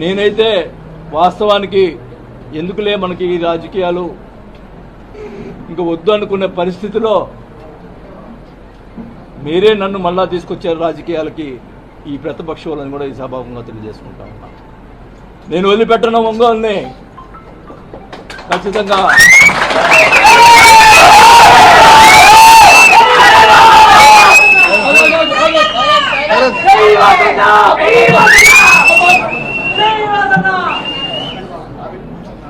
నేనైతే వాస్తవానికి ఎందుకులే మనకి ఈ రాజకీయాలు? ఇంకా వద్దు అనుకునే పరిస్థితిలో మీరే నన్ను మళ్ళా తీసుకొచ్చారు రాజకీయాలకి ఈ ప్రతిపక్ష వాళ్ళని కూడా ఈ సభాముఖంగా తెలియజేసుకుంటా ఉన్నా. నేను వదిలిపెట్టను ఒంగోల్ని. ఖచ్చితంగా.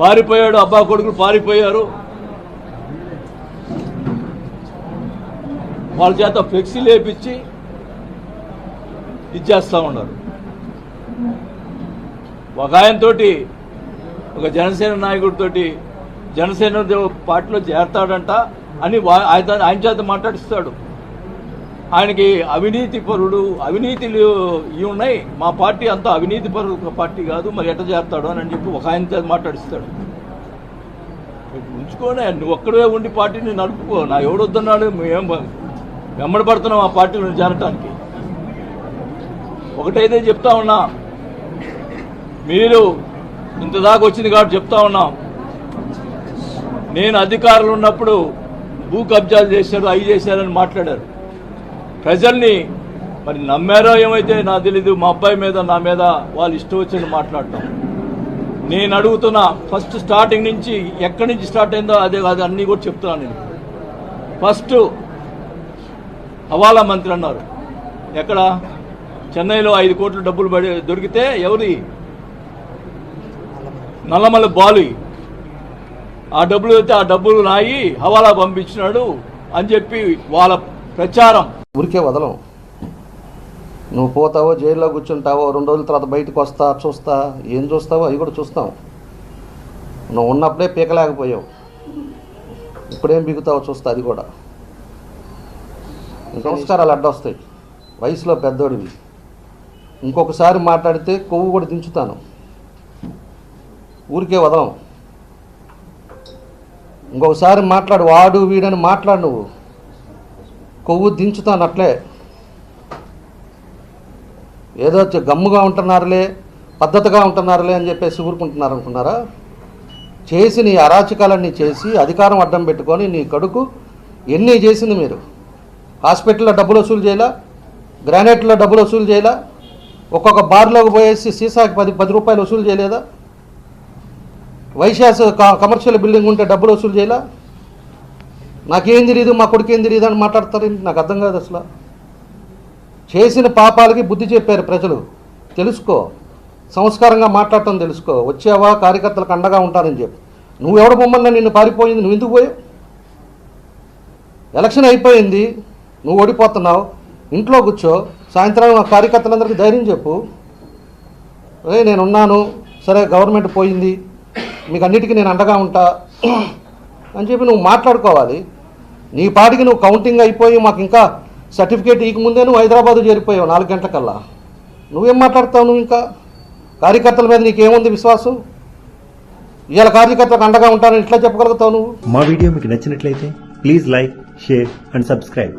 పారిపోయాడు అబ్బా కొడుకులు పారిపోయారు. వాళ్ళ చేత ఫ్లెక్సీ లేపించి ఇచ్చేస్తూ ఉన్నారు. ఒక ఆయనతోటి ఒక జనసేన నాయకుడితోటి జనసేన పార్టీలో చేరతాడంట అని ఆయన ఆయన చేత మాట్లాడిస్తాడు. ఆయనకి అవినీతి పరుడు అవినీతిలు ఇవి ఉన్నాయి. మా పార్టీ అంతా అవినీతి పరుడు పార్టీ కాదు మరి ఎట్ట చేస్తాడు అని చెప్పి ఒక ఆయన మాట్లాడిస్తాడు. ఉంచుకోనే నువ్వు ఒక్కడే ఉండి పార్టీని నడుపుకో నా ఎవడొద్దన్నాడు మేము వెంబడిపడుతున్నాం ఆ పార్టీలో చేరటానికి ఒకటైతే చెప్తా ఉన్నా మీరు ఇంత దాకా వచ్చింది కాబట్టి చెప్తా ఉన్నాం నేను అధికారులు ఉన్నప్పుడు భూ కబ్జాలు చేశారు అవి చేశారని మాట్లాడారు. ప్రజల్ని మరి నమ్మారో ఏమైతే నాకు తెలీదు మా అబ్బాయి మీద నా మీద వాళ్ళు ఇష్టం వచ్చింది మాట్లాడటం. నేను అడుగుతున్నా ఫస్ట్ స్టార్టింగ్ నుంచి ఎక్కడి నుంచి స్టార్ట్ అయిందో అదే అది అన్నీ కూడా చెప్తున్నాను నేను. ఫస్ట్ హవాలా మంత్రి అన్నారు. ఎక్కడ? చెన్నైలో ఐదు కోట్ల డబ్బులు పడి దొరికితే ఎవరి? నల్లమల్ల బాలు. ఆ డబ్బులు అయితే ఆ డబ్బులు నాయి హవాలా పంపించినాడు అని చెప్పి వాళ్ళ ప్రచారం. ఊరికే వదలం. నువ్వు పోతావో జైల్లో కూర్చుంటావో రెండు రోజుల తర్వాత బయటకు వస్తా చూస్తా ఏం చూస్తావో అవి కూడా చూస్తాం. నువ్వు ఉన్నప్పుడే పీకలేకపోయావు. ఇప్పుడేం బిగుతావో చూస్తా అది కూడా. సంస్కారాలు అడ్డొస్తాయి. వయసులో పెద్దోడివి. ఇంకొకసారి మాట్లాడితే కొవ్వు కూడా దించుతాను. ఊరికే వదలం. ఇంకొకసారి మాట్లాడు వాడు వీడని మాట్లాడు నువ్వు. కొవ్వు దించుతానట్లే. ఏదో గమ్ముగా ఉంటున్నారులే పద్ధతిగా ఉంటున్నారులే అని చెప్పేసి ఊరుకుంటున్నారు అనుకున్నారా చేసి నీ అరాచకాలన్నీ చేసి అధికారం అడ్డం పెట్టుకొని నీ కడుకు ఎన్ని చేసింది మీరు? హాస్పిటల్లో డబ్బులు వసూలు చేయాలా? గ్రానైట్లో డబ్బులు వసూలు చేయాలా? ఒక్కొక్క బార్లోకి పోయేసి సీసాకి పది పది రూపాయలు వసూలు చేయలేదా? వైశాస్ క- కమర్షియల్ బిల్డింగ్ ఉంటే డబ్బులు వసూలు చేయాలా? నాకేం తెలియదు మా కొడుకు ఏం తెలియదు అని మాట్లాడతారు? నాకు అర్థం కాదు అసలు. చేసిన పాపాలకి బుద్ధి చెప్పారు ప్రజలు. తెలుసుకో సంస్కారంగా మాట్లాడటం తెలుసుకో. వచ్చావా కార్యకర్తలకు అండగా ఉంటారని చెప్పు. నువ్వు ఎవడ బొమ్మన్నా నిన్ను పారిపోయింది నువ్వు ఎందుకు పోయావు? ఎలక్షన్ అయిపోయింది నువ్వు ఓడిపోతున్నావు. ఇంట్లో కూర్చో సాయంత్రం ఆ కార్యకర్తలందరికీ ధైర్యం చెప్పు. అదే నేనున్నాను సరే గవర్నమెంట్ పోయింది మీకు అన్నిటికీ నేను అండగా ఉంటా. అని చెప్పి నువ్వు మాట్లాడుకోవాలి. నీ పాటికి నువ్వు కౌంటింగ్ అయిపోయి మాకు ఇంకా సర్టిఫికేట్ ఇక ముందే నువ్వు హైదరాబాద్ చేరిపోయావు నాలుగు గంటలకల్లా. నువ్వేం మాట్లాడతావు నువ్వు ఇంకా? కార్యకర్తల మీద నీకేముంది విశ్వాసం? ఇవాళ కార్యకర్తలకు అండగా ఉంటానని ఇట్లా చెప్పగలుగుతావు నువ్వు? మా వీడియో మీకు నచ్చినట్లయితే please like share and subscribe.